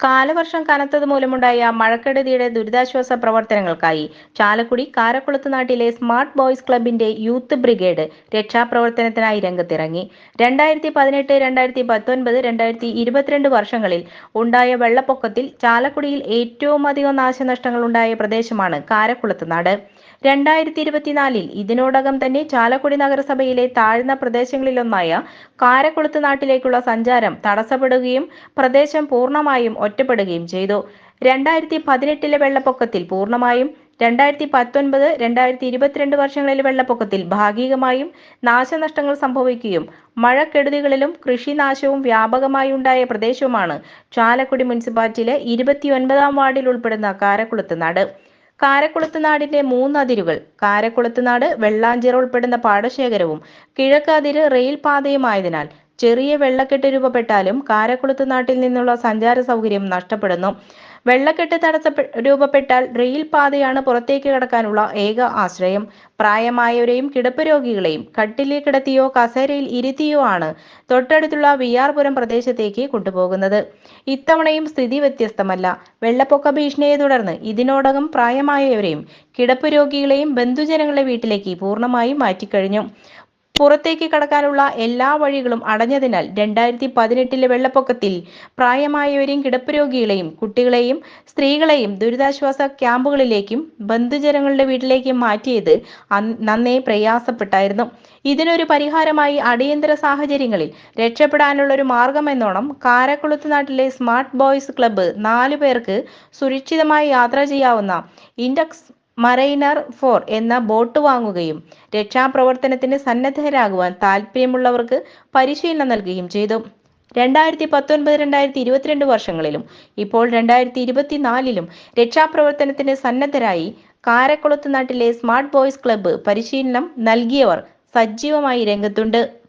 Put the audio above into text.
കാലവർഷം കനത്തത് മൂലമുണ്ടായ മഴക്കെടുതിയുടെ ദുരിതാശ്വാസ പ്രവർത്തനങ്ങൾക്കായി ചാലക്കുടി കാരക്കുളത്ത് നാട്ടിലെ സ്മാർട്ട് ബോയ്സ് ക്ലബിന്റെ യൂത്ത് ബ്രിഗേഡ് രക്ഷാപ്രവർത്തനത്തിനായി രംഗത്തിറങ്ങി. രണ്ടായിരത്തി പതിനെട്ട് രണ്ടായിരത്തി പത്തൊൻപത് രണ്ടായിരത്തി ഇരുപത്തിരണ്ട് വർഷങ്ങളിൽ ഉണ്ടായ വെള്ളപ്പൊക്കത്തിൽ ചാലക്കുടിയിൽ ഏറ്റവും അധികം നാശനഷ്ടങ്ങൾ ഉണ്ടായ പ്രദേശമാണ് കാരക്കുളത്ത് നാട്. രണ്ടായിരത്തി ഇരുപത്തിനാലിൽ ഇതിനോടകം തന്നെ ചാലക്കുടി നഗരസഭയിലെ താഴ്ന്ന പ്രദേശങ്ങളിലൊന്നായ കാരക്കുളത്ത് നാട്ടിലേക്കുള്ള സഞ്ചാരം തടസ്സപ്പെടുകയും പ്രദേശം പൂർണമായും ഒറ്റപ്പെടുകയും ചെയ്തു. രണ്ടായിരത്തി പതിനെട്ടിലെ വെള്ളപ്പൊക്കത്തിൽ പൂർണമായും രണ്ടായിരത്തി പത്തൊൻപത് രണ്ടായിരത്തി ഇരുപത്തിരണ്ട് വർഷങ്ങളിലെ വെള്ളപ്പൊക്കത്തിൽ ഭാഗികമായും നാശനഷ്ടങ്ങൾ സംഭവിക്കുകയും മഴക്കെടുതികളിലും കൃഷിനാശവും വ്യാപകമായി ഉണ്ടായ പ്രദേശവുമാണ് ചാലക്കുടി മുനിസിപ്പാലിറ്റിയിലെ ഇരുപത്തിയൊൻപതാം വാർഡിൽ ഉൾപ്പെടുന്ന കാരക്കുളത്ത് നാട്. കാരക്കുളത്ത് നാടിന്റെ മൂന്ന് അതിരുകൾ കാരക്കുളത്ത് നാട് വെള്ളാഞ്ചിറ ഉൾപ്പെടുന്ന പാടശേഖരവും കിഴക്കതിര് റെയിൽ പാതയുമായതിനാൽ ചെറിയ വെള്ളക്കെട്ട് രൂപപ്പെട്ടാലും കാരക്കുളത്ത് നാട്ടിൽ നിന്നുള്ള സഞ്ചാര സൗകര്യം നഷ്ടപ്പെടുന്നു. വെള്ളക്കെട്ട് തടസ്സപ്പെ രൂപപ്പെട്ടാൽ റെയിൽ പാതയാണ് പുറത്തേക്ക് കടക്കാനുള്ള ഏക ആശ്രയം. പ്രായമായവരെയും കിടപ്പ് രോഗികളെയും കട്ടിലിൽ കിടത്തിയോ കസേരയിൽ ഇരുത്തിയോ ആണ് തൊട്ടടുത്തുള്ള വിയാർപുരം പ്രദേശത്തേക്ക് കൊണ്ടുപോകുന്നത്. ഇത്തവണയും സ്ഥിതി വ്യത്യസ്തമല്ല. വെള്ളപ്പൊക്ക ഭീഷണിയെ തുടർന്ന് ഇതിനോടകം പ്രായമായവരെയും കിടപ്പ് രോഗികളെയും ബന്ധുജനങ്ങളെ വീട്ടിലേക്ക് പൂർണമായും മാറ്റിക്കഴിഞ്ഞു. പുറത്തേക്ക് കടക്കാനുള്ള എല്ലാ വഴികളും അടഞ്ഞതിനാൽ രണ്ടായിരത്തി പതിനെട്ടിലെ വെള്ളപ്പൊക്കത്തിൽ പ്രായമായവരെയും കിടപ്പ് രോഗികളെയും കുട്ടികളെയും സ്ത്രീകളെയും ദുരിതാശ്വാസ ക്യാമ്പുകളിലേക്കും ബന്ധുജനങ്ങളുടെ വീട്ടിലേക്കും മാറ്റിയത് നന്നേ പ്രയാസപ്പെട്ടായിരുന്നു. ഇതിനൊരു പരിഹാരമായി അടിയന്തര സാഹചര്യങ്ങളിൽ രക്ഷപ്പെടാനുള്ള ഒരു മാർഗമെന്നോണം കാരക്കുളത്ത് നാട്ടിലെ സ്മാർട്ട് ബോയ്സ് ക്ലബ്ബ് നാലു പേർക്ക് സുരക്ഷിതമായി യാത്ര ചെയ്യാവുന്ന ഇൻഡക്സ് മറൈനർ ഫോർ എന്ന ബോട്ട് വാങ്ങുകയും രക്ഷാപ്രവർത്തനത്തിന് സന്നദ്ധരാകുവാൻ താല്പര്യമുള്ളവർക്ക് പരിശീലനം നൽകുകയും ചെയ്തു. രണ്ടായിരത്തി പത്തൊൻപത് രണ്ടായിരത്തി ഇരുപത്തിരണ്ട് വർഷങ്ങളിലും ഇപ്പോൾ രണ്ടായിരത്തി ഇരുപത്തിനാലിലും രക്ഷാപ്രവർത്തനത്തിന് സന്നദ്ധരായി കാരക്കുളത്ത് നാട്ടിലെ സ്മാർട്ട് ബോയ്സ് ക്ലബ്ബ് പരിശീലനം നൽകിയവർ സജീവമായി രംഗത്തുണ്ട്.